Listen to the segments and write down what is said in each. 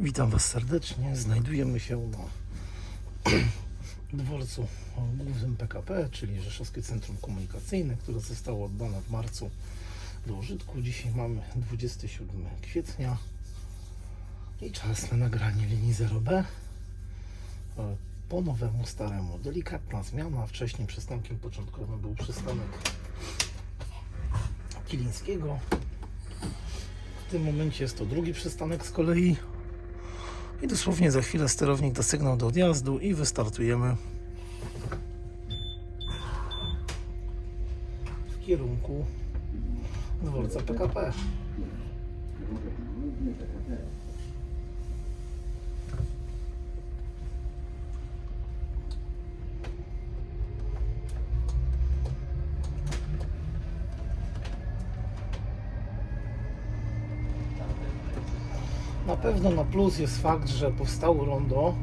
Witam Was serdecznie. Znajdujemy się na dworcu głównym PKP, czyli Rzeszowskie Centrum Komunikacyjne, które zostało oddane w marcu do użytku. Dzisiaj mamy 27 kwietnia i czas na nagranie linii 0B. E, Po nowemu, staremu. Delikatna zmiana. Wcześniej przystankiem początkowym był przystanek Kilińskiego. W tym momencie jest to drugi przystanek z kolei. I dosłownie za chwilę sterownik da sygnał do odjazdu i wystartujemy w kierunku dworca PKP. Pewno na plus jest fakt, że powstało rondo,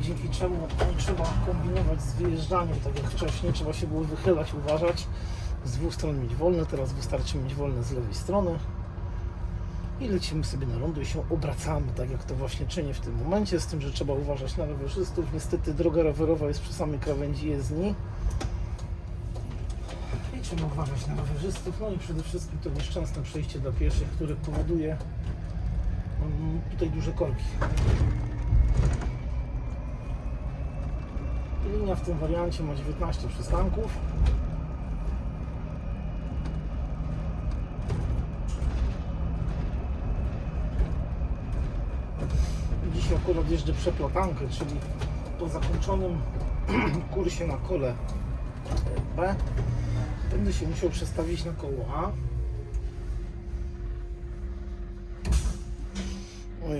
dzięki czemu nie trzeba kombinować z wyjeżdżaniem, tak jak wcześniej, trzeba się było wychylać, uważać, z dwóch stron mieć wolne, teraz wystarczy mieć wolne z lewej strony. I lecimy sobie na rondo i się obracamy, tak jak to właśnie czynię w tym momencie, z tym, że trzeba uważać na rowerzystów. Niestety droga rowerowa jest przy samej krawędzi jezdni. I trzeba uważać na rowerzystów, no i przede wszystkim to nieszczęsne przejście dla pieszych, które powoduje Mm, tutaj duże korki. Linia w tym wariancie ma 19 przystanków. Dzisiaj akurat jeżdżę przeplatankę, czyli po zakończonym kursie na kole B będę się musiał przestawić na koło A.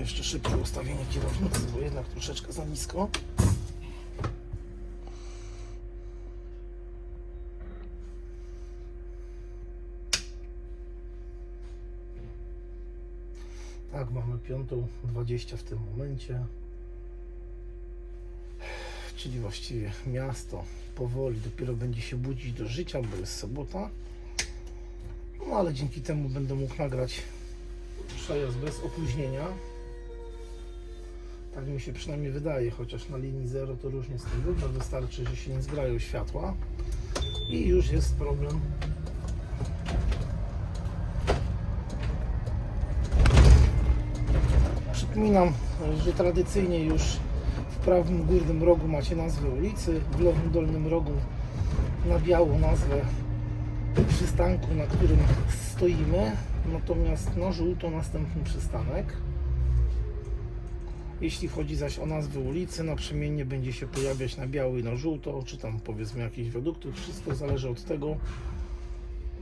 jeszcze szybkie ustawienie kierownicy, bo jednak troszeczkę za nisko. Tak, mamy piątą 20 w tym momencie. Czyli właściwie miasto powoli dopiero będzie się budzić do życia, bo jest sobota. No ale dzięki temu będę mógł nagrać przejazd bez opóźnienia. Tak mi się przynajmniej wydaje, chociaż na linii 0 to różnie z tym bywa. Wystarczy, że się nie zgrają światła i już jest problem. Przypominam, że tradycyjnie już w prawym górnym rogu macie nazwę ulicy, w lewym dolnym rogu na białą nazwę przystanku, na którym stoimy, natomiast na żółto następny przystanek. Jeśli chodzi zaś o nazwę ulicy, naprzemiennie będzie się pojawiać na biało i na żółto, czy tam powiedzmy jakiś wiaduktów. Wszystko zależy od tego,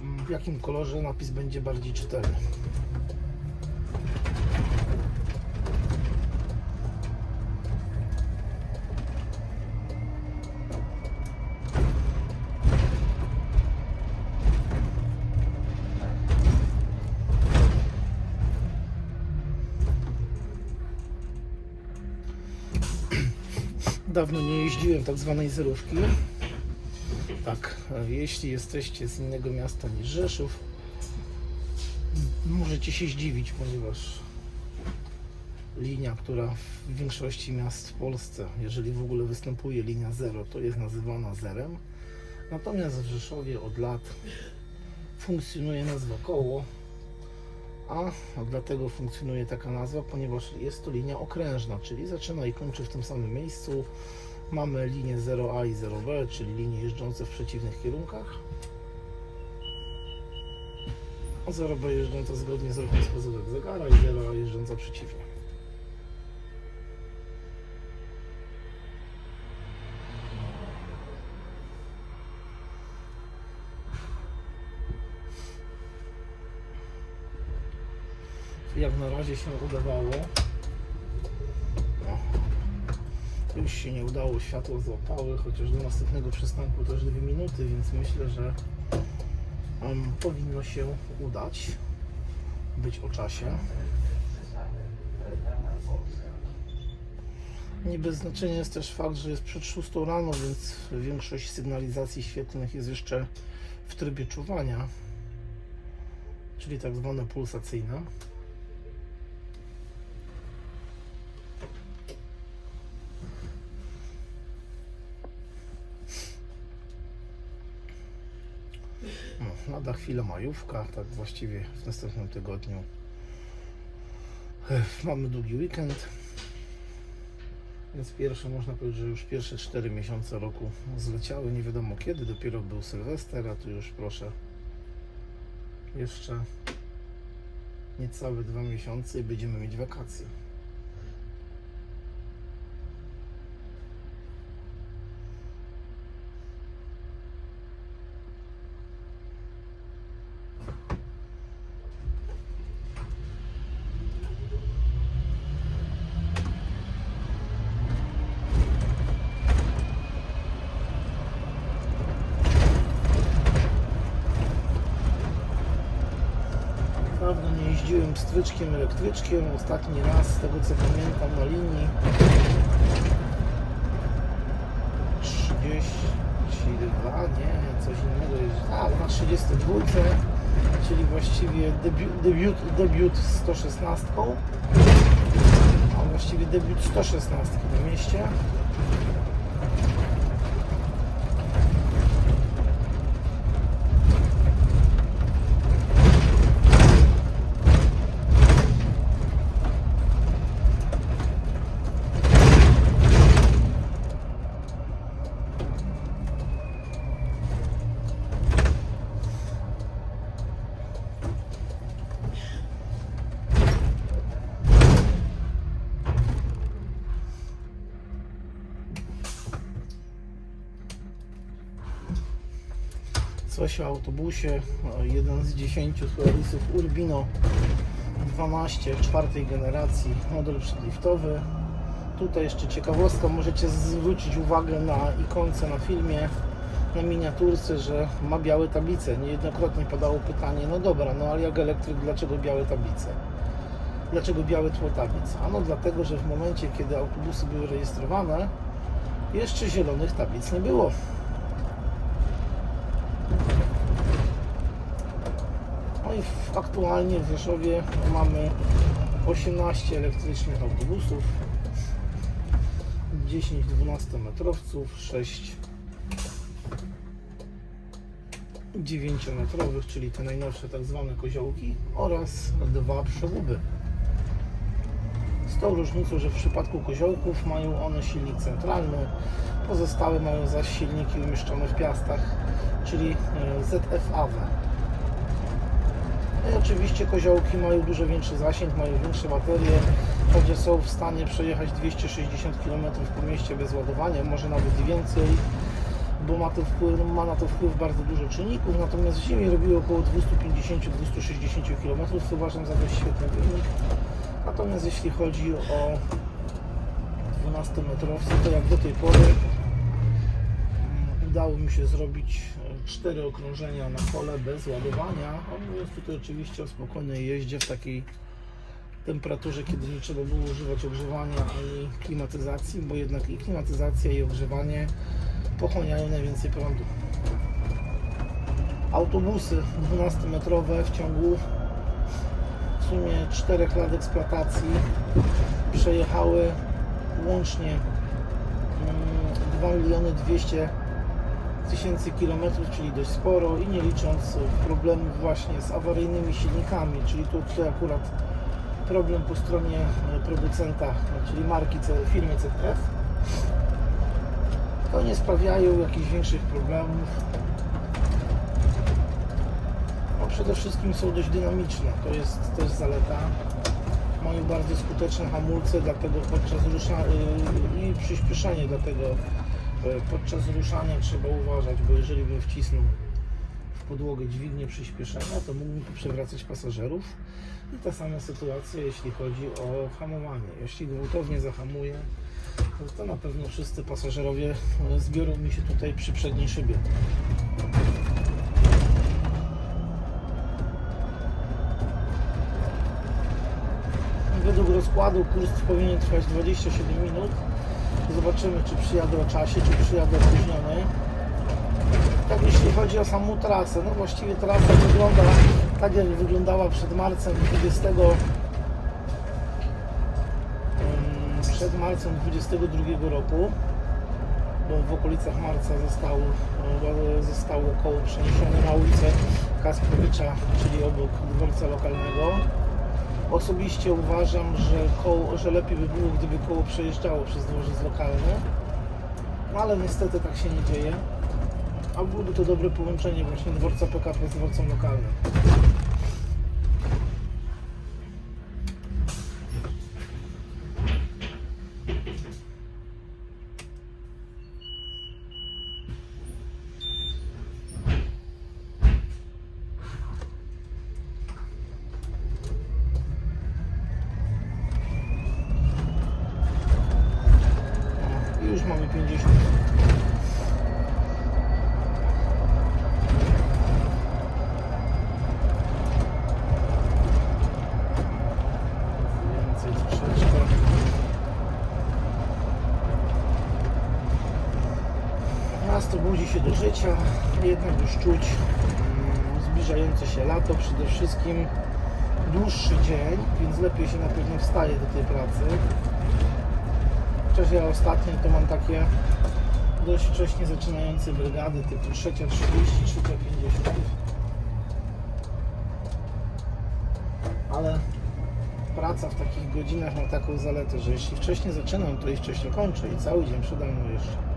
mm, w jakim kolorze napis będzie bardziej czytelny. Dawno nie jeździłem tak zwanej zerówki. Tak, jeśli jesteście z innego miasta niż Rzeszów, możecie się zdziwić, ponieważ linia, która w większości miast w Polsce, jeżeli w ogóle występuje linia 0, to jest nazywana zerem. Natomiast w Rzeszowie od lat funkcjonuje nazwa koło, a dlatego funkcjonuje taka nazwa, ponieważ jest to linia okrężna, czyli zaczyna i kończy w tym samym miejscu. Mamy linię 0A i 0B, czyli linie jeżdżące w przeciwnych kierunkach. A 0B jeżdżąca zgodnie z ruchem wskazówek zegara i 0A jeżdżąca przeciwnie. Na razie się udawało. Już się nie udało, światło złapały, chociaż do następnego przystanku też dwie minuty, więc myślę, że em, powinno się udać być o czasie. Nie bez znaczenia jest też fakt, że jest przed 6 rano, więc większość sygnalizacji świetlnych jest jeszcze w trybie czuwania, czyli tak zwane pulsacyjne. Lada chwila majówka, tak właściwie w następnym tygodniu. Mamy długi weekend. Więc pierwsze, można powiedzieć, że już pierwsze 4 miesiące roku zleciały, nie wiadomo kiedy, dopiero był Sylwester, a tu już proszę jeszcze niecałe dwa miesiące i będziemy mieć wakacje. Dawno nie pstryczkiem, elektryczkiem. Ostatni raz, z tego co pamiętam, na linii 32, nie, coś innego jest. A, na 32, czyli właściwie debiut, debiut, debiut 116, a właściwie debiut 116 na mieście. Autobusie, o, jeden z 10 serwisów Urbino 12 czwartej generacji, model przedliftowy. Tutaj jeszcze ciekawostka, możecie zwrócić uwagę na ikonce na filmie, na miniaturce, że ma białe tablice. Niejednokrotnie padało pytanie, no dobra, no ale jak elektryk, dlaczego białe tablice? Dlaczego białe tło tablic? Ano dlatego, że w momencie, kiedy autobusy były rejestrowane, jeszcze zielonych tablic nie było. I aktualnie w Rzeszowie mamy 18 elektrycznych autobusów, 10 12 metrowców, 6 9 metrowych, czyli te najnowsze tak zwane koziołki oraz dwa przełuby. Z tą różnicą, że w przypadku koziołków mają one silnik centralny, pozostałe mają zaś silniki umieszczone w piastach, czyli e, ZFAW. No oczywiście koziołki mają dużo większy zasięg, mają większe baterie, choć są w stanie przejechać 260 km po mieście bez ładowania, może nawet więcej, bo ma, to wpływ, ma na to wpływ bardzo dużo czynników, natomiast w zimie robiło około 250-260 km, co uważam za dość świetny wynik. Natomiast jeśli chodzi o 12-metrowce, to jak do tej pory udało mi się zrobić e, cztery okrążenia na kole bez ładowania, a mówiąc tutaj oczywiście o spokojnej jeździe w takiej temperaturze, kiedy nie trzeba było używać ogrzewania ani klimatyzacji, bo jednak i klimatyzacja i ogrzewanie pochłaniają najwięcej prądu. Autobusy 12-metrowe w ciągu w sumie 4 lat eksploatacji przejechały łącznie mm, 2 miliony 200 tysięcy kilometrów, czyli dość sporo i nie licząc problemów właśnie z awaryjnymi silnikami, czyli tu tutaj akurat problem po stronie e, producenta, czyli marki firmy ZF, to nie sprawiają jakichś większych problemów. No przede wszystkim są dość dynamiczne, to jest też zaleta. Mają bardzo skuteczne hamulce, dlatego podczas ruszania i przyspieszenie, dlatego e, podczas ruszania trzeba uważać, bo jeżeli bym wcisnął w podłogę dźwignię przyspieszenia, to mógłbym przewracać pasażerów. I ta sama sytuacja, jeśli chodzi o hamowanie. Jeśli gwałtownie zahamuję, to, to na pewno wszyscy pasażerowie e, zbiorą mi się tutaj przy przedniej szybie. Według rozkładu kurs powinien trwać 27 minut. Zobaczymy, czy przyjadę o czasie, czy przyjadę opóźniony. Tak jeśli chodzi o samą trasę, no właściwie trasa wygląda tak jak wyglądała przed marcem 20 em, przed marcem 22 roku, bo w okolicach marca zostało, e, zostało koło przeniesione na ulicę Kasprowicza, czyli obok dworca lokalnego. Osobiście uważam, że, koło, że lepiej by było, gdyby koło przejeżdżało przez dworzec lokalny, no ale niestety tak się nie dzieje. A byłoby to dobre połączenie właśnie dworca PKP z dworcem lokalnym. I już mamy 50. Więcej troszeczkę. Miasto budzi się do życia, jednak już czuć mm, zbliżające się lato, przede wszystkim dłuższy dzień, więc lepiej się na pewno wstaje do tej pracy. Chociaż ja ostatnio to mam takie dość wcześnie zaczynające brygady typu 3.30, 3.50. Ale praca w takich godzinach ma taką zaletę, że jeśli wcześniej zaczynam, to i wcześniej kończę i cały dzień przede mną jeszcze.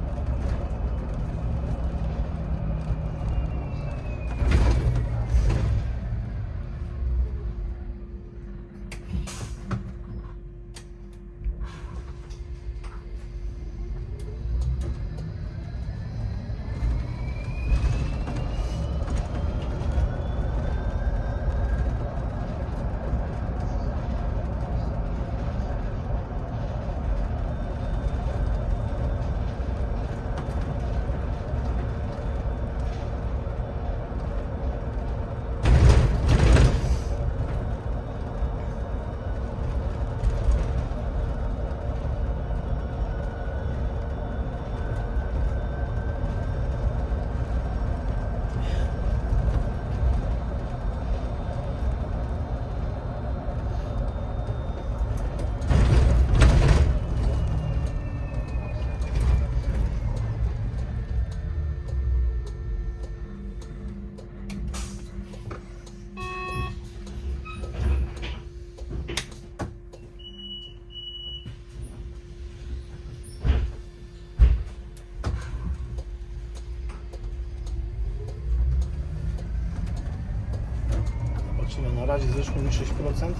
Razie zeszło mi 6%.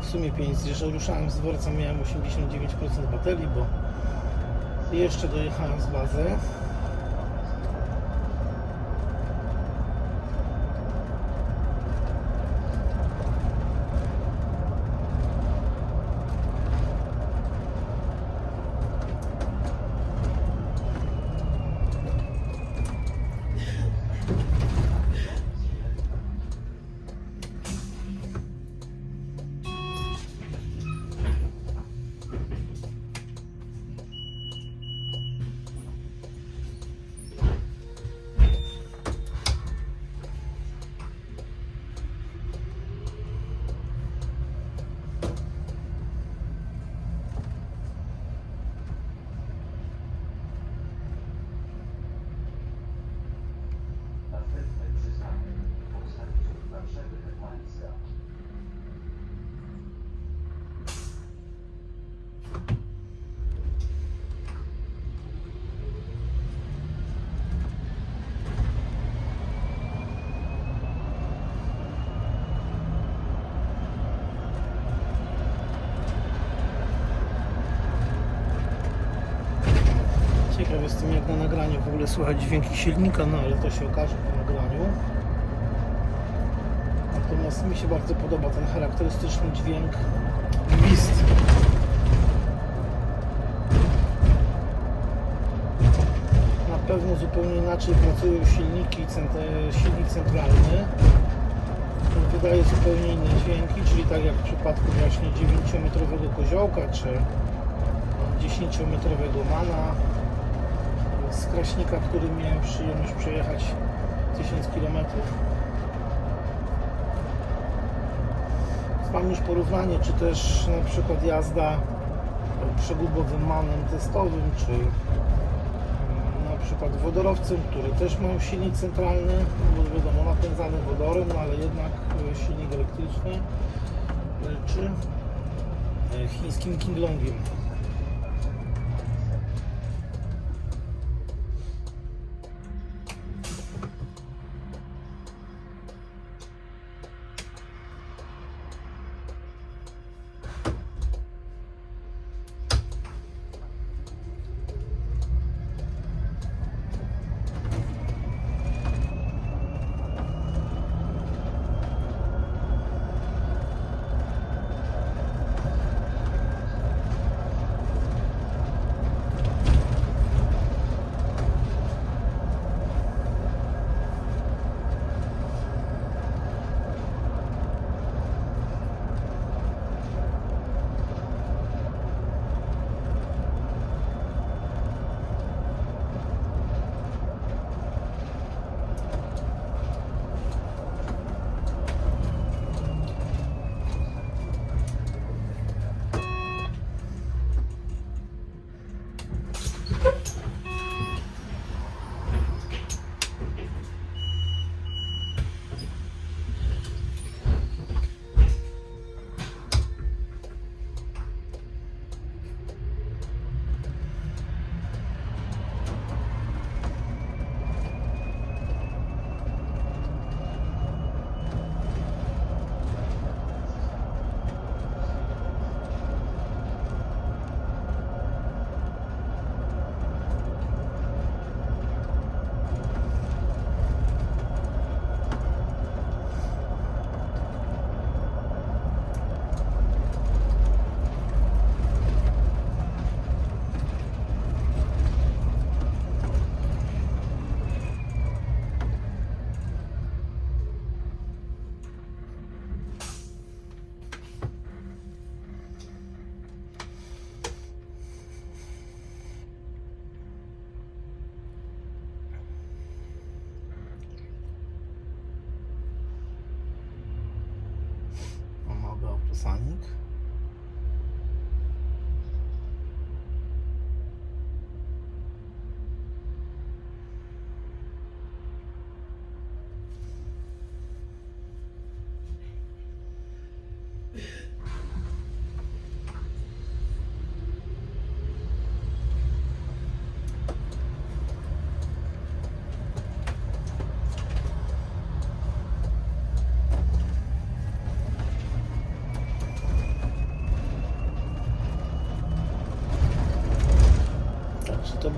W sumie 5, że ruszałem z dworca miałem 89% baterii, bo jeszcze dojechałem z bazy. Jestem jak na nagraniu w ogóle słychać dźwięki silnika, no ale to się okaże po nagraniu. Natomiast mi się bardzo podoba ten charakterystyczny dźwięk gwizd. Na pewno zupełnie inaczej pracują silniki, silnik centralny. Wydaje zupełnie inne dźwięki, czyli tak jak w przypadku właśnie 9-metrowego koziołka czy 10-metrowego mana z Kraśnika, który miałem przyjemność przejechać 1000 km. Mam już porównanie, czy też na przykład jazda przegubowym manem testowym, czy mm, na przykład wodorowcem, który też ma silnik centralny, bo wiadomo napędzany wodorem, ale jednak e, silnik elektryczny, e, czy e, chińskim Kinglongiem.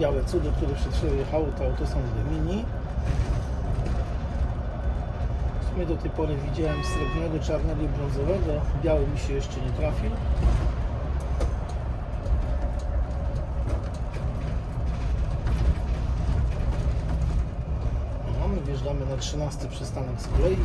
Białe cudo, które przed chwilą to auto są Mini. W sumie do tej pory widziałem srebrnego, czarnego i brązowego. Biały mi się jeszcze nie trafił. No, my wjeżdżamy na 13 przystanek z kolei.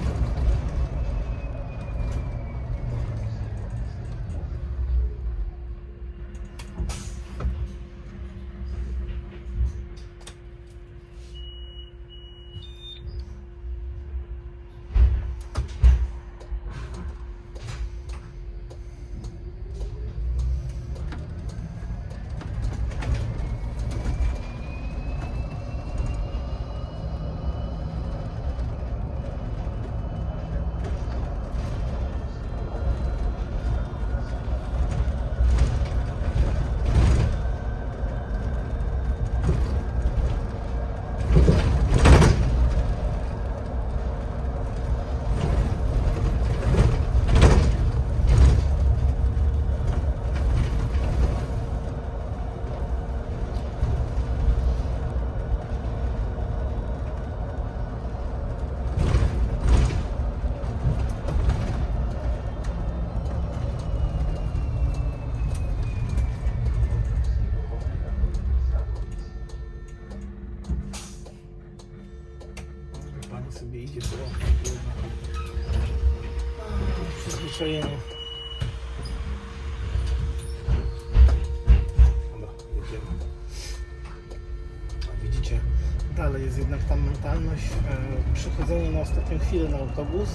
Przychodzenie na ostatnią chwilę na autobus.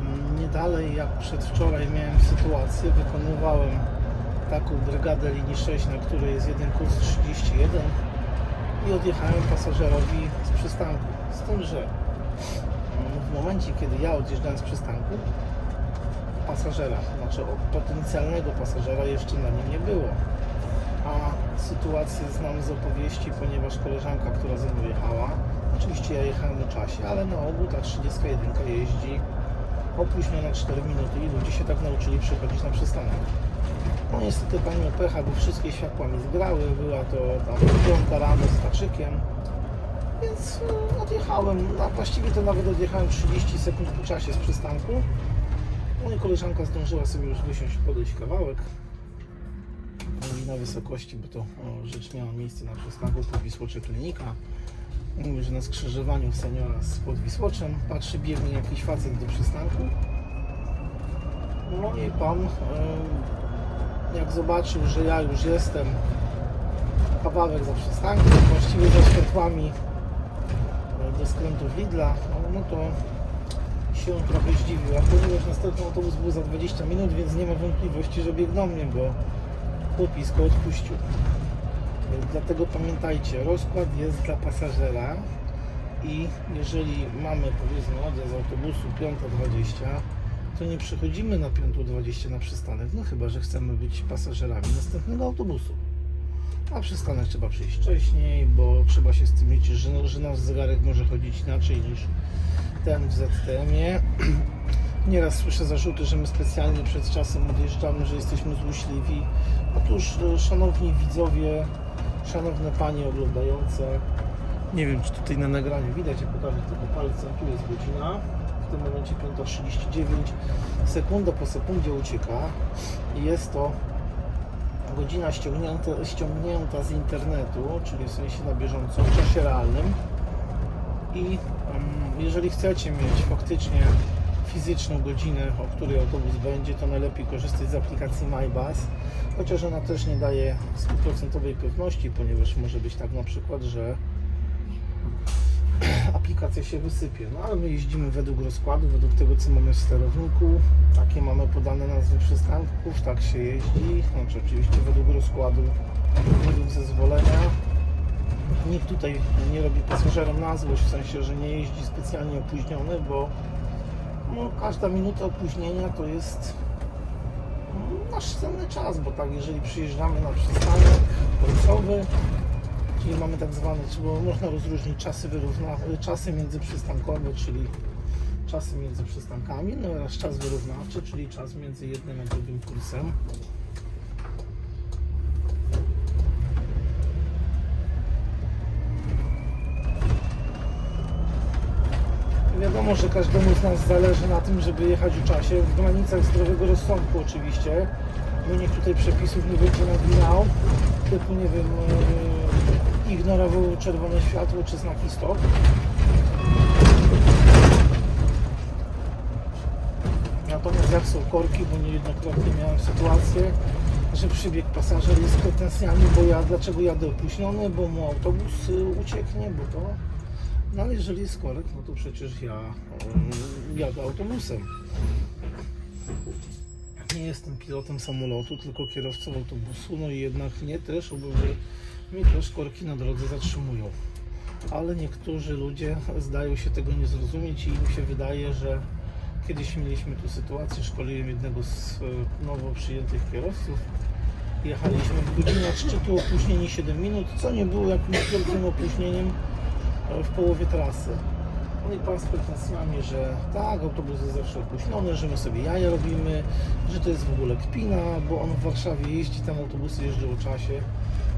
Mm, Nie dalej jak przedwczoraj miałem sytuację, wykonywałem taką brygadę linii 6, na której jest jeden kurs 31 i odjechałem pasażerowi z przystanku. Z tym, że mm, w momencie, kiedy ja odjeżdżałem z przystanku, pasażera, znaczy potencjalnego pasażera jeszcze na nim nie było. A sytuację znam z opowieści, ponieważ koleżanka, która ze mną jechała, oczywiście ja jechałem o czasie, ale na ogół ta 31 jeździ opóźniona 4 minuty i ludzie się tak nauczyli przychodzić na przystanek. No niestety pani pecha, bo wszystkie światła mi zgrały, była to tam piąta rano z haczykiem, więc e, odjechałem, a właściwie to nawet odjechałem 30 sekund po czasie z przystanku. No i koleżanka zdążyła sobie już wysiąść, podejść kawałek i na wysokości, bo to o, rzecz miała miejsce na przystanku Wisłocze Klinika. Mówi, że na skrzyżowaniu seniora z Podwisłoczem patrzy, biegnie jakiś facet do przystanku. No i pan, jak zobaczył, że ja już jestem kawałek za przystankiem, właściwie za światłami e, do skrętów Lidla, no, to się trochę zdziwił, a ponieważ następny autobus był za 20 minut, więc nie ma wątpliwości, że biegną mnie, bo chłopis go odpuścił. Dlatego pamiętajcie, rozkład jest dla pasażera i jeżeli mamy powiedzmy odjazd z autobusu 5.20, to nie przychodzimy na 5.20 na przystanek, no chyba, że chcemy być pasażerami następnego autobusu. A przystanek trzeba przyjść wcześniej, bo trzeba się z tym liczyć, że, że nasz zegarek może chodzić inaczej niż ten w ZTM-ie. Nieraz słyszę zarzuty, że my specjalnie przed czasem odjeżdżamy, że jesteśmy złośliwi. Otóż, e, szanowni widzowie, szanowne panie oglądające, nie wiem, czy tutaj na nagraniu widać, jak pokażę tylko palcem, tu jest godzina, w tym momencie 5.39, sekunda po sekundzie ucieka. I jest to godzina ściągnięta, ściągnięta z internetu, czyli w sensie na bieżąco, w czasie realnym. I mm, jeżeli chcecie mieć faktycznie fizyczną godzinę, o której autobus będzie, to najlepiej korzystać z aplikacji MyBus, chociaż ona też nie daje stuprocentowej pewności, ponieważ może być tak na przykład, że aplikacja się wysypie. No ale my jeździmy według rozkładu, według tego co mamy w sterowniku, takie mamy podane nazwy przystanków, tak się jeździ, znaczy oczywiście według rozkładu, według zezwolenia. Nikt tutaj nie robi pasażerom na złość, w sensie, że nie jeździ specjalnie opóźniony, bo no, każda minuta opóźnienia to jest no, nasz cenny czas, bo tak, jeżeli przyjeżdżamy na przystanek końcowy, czyli mamy tak zwane, bo można rozróżnić czasy wyrówna, czasy międzyprzystankowe, czyli czasy między przystankami, no oraz czas wyrównawczy, czyli czas między jednym a drugim kursem. Wiadomo, że każdemu z nas zależy na tym, żeby jechać w czasie, w granicach zdrowego rozsądku oczywiście, bo nikt tutaj przepisów nie będzie naginał, typu nie wiem, e, ignorował czerwone światło czy znaki stop. Natomiast jak są korki, bo niejednokrotnie miałem sytuację, że przybiegł pasażer z pretensjami, bo ja dlaczego jadę opóźniony, bo mu autobus y, ucieknie, bo to. No ale jeżeli jest korek, no to przecież ja y, jadę autobusem. Nie jestem pilotem samolotu, tylko kierowcą autobusu, no i jednak mnie też obowiązuje, mnie też korki na drodze zatrzymują. Ale niektórzy ludzie zdają się tego nie zrozumieć i im się wydaje, że kiedyś mieliśmy tu sytuację, szkoliłem jednego z e, nowo przyjętych kierowców. Jechaliśmy w godzinę szczytu, opóźnieni 7 minut, co nie było jakimś wielkim opóźnieniem w połowie trasy. No i pan z pretensjami, że tak, autobus jest zawsze opóźniony, że my sobie jaja robimy, że to jest w ogóle kpina, bo on w Warszawie jeździ, tam autobusy jeżdżą o czasie.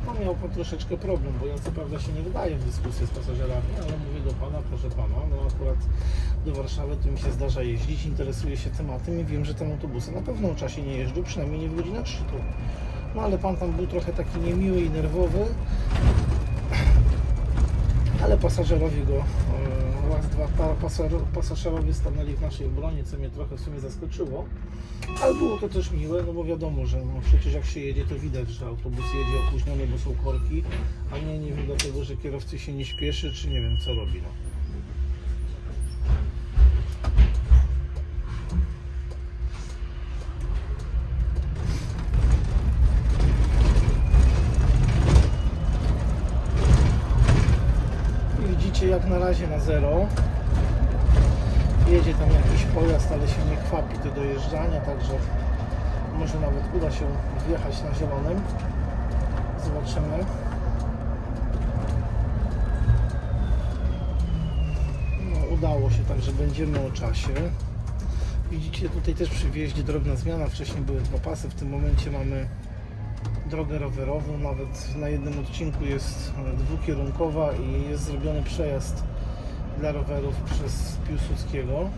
No miał pan troszeczkę problem, bo ja co prawda się nie wydaje w dyskusji z pasażerami, ale mówię do pana, proszę pana, no akurat do Warszawy to mi się zdarza jeździć, interesuję się tematem i wiem, że tam autobusy na pewno o czasie nie jeżdżą, przynajmniej nie w godzinach szczytu. No ale pan tam był trochę taki niemiły i nerwowy, ale pasażerowie go e, dwa pa- pasażer- pasażerowie stanęli w naszej obronie, co mnie trochę w sumie zaskoczyło. Ale było to też miłe, no bo wiadomo, że no przecież jak się jedzie, to widać, że autobus jedzie opóźniony, bo są korki, a nie, nie wiem, dlatego, że kierowcy się nie śpieszy, czy nie wiem, co robi. No. Jak na razie na zero. Jedzie tam jakiś pojazd, ale się nie kwapi do dojeżdżania, także może nawet uda się wjechać na zielonym. Zobaczymy. No, udało się, także będziemy o czasie. Widzicie, tutaj też przy wjeździe drobna zmiana. Wcześniej były dwa pasy, w tym momencie mamy drogę rowerową. Nawet na jednym odcinku jest dwukierunkowa i jest zrobiony przejazd dla rowerów przez Piłsudskiego.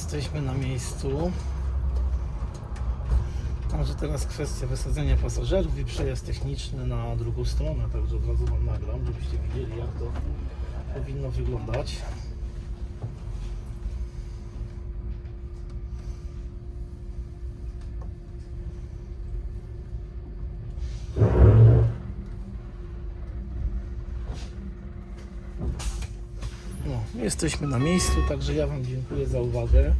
Jesteśmy na miejscu. Może teraz kwestia wysadzenia pasażerów i przejazd techniczny na drugą stronę, także od razu Wam nagram, żebyście widzieli jak to powinno wyglądać. Jesteśmy na miejscu, także ja Wam dziękuję za uwagę.